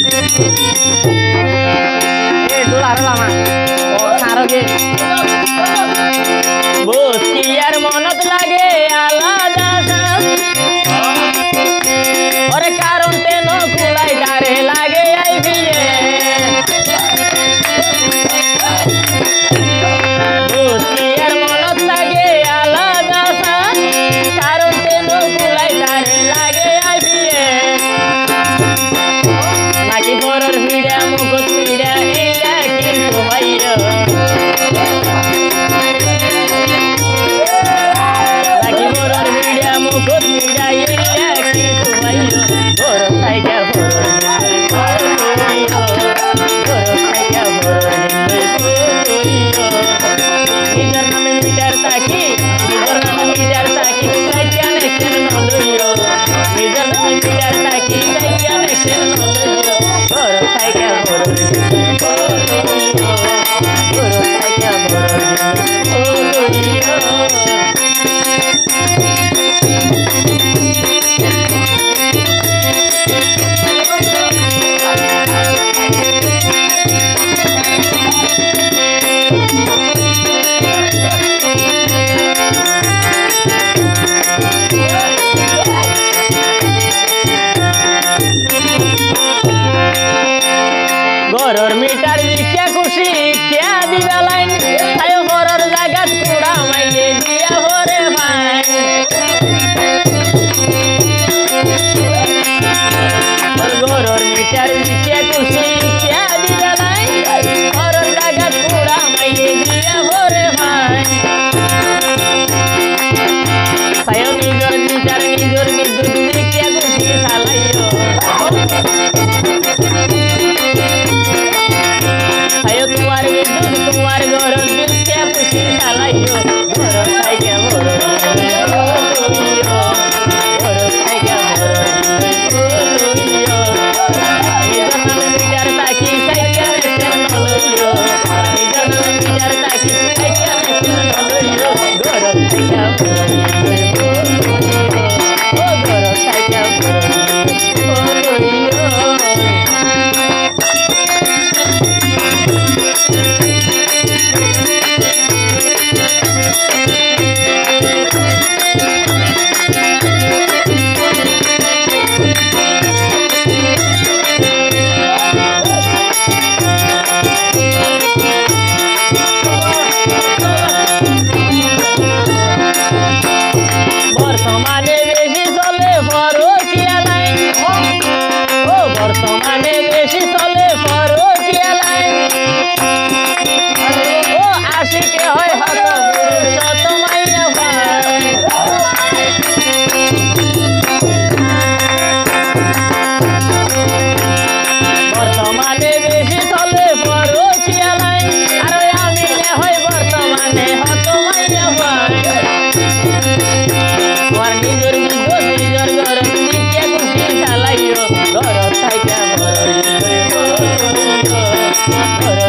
Eh, dulu lama. Oh, naruh ge. গরর metre লিখিয়া খুশি কিয়া দিবা লাইন। তাই গরর জাগাত কুড়া মাইলে দিয়া হরে ভাই। গরর মিটার লিখিয়া খুশি কিয়া দিবা লাইন। গরর জাগাত কুড়া মাইলে দিয়া হরে ভাই। সায় নিজর মিটার, নিজর বিদ্যুৎ লিখিয়া খুশি, চালাইও। Yeah.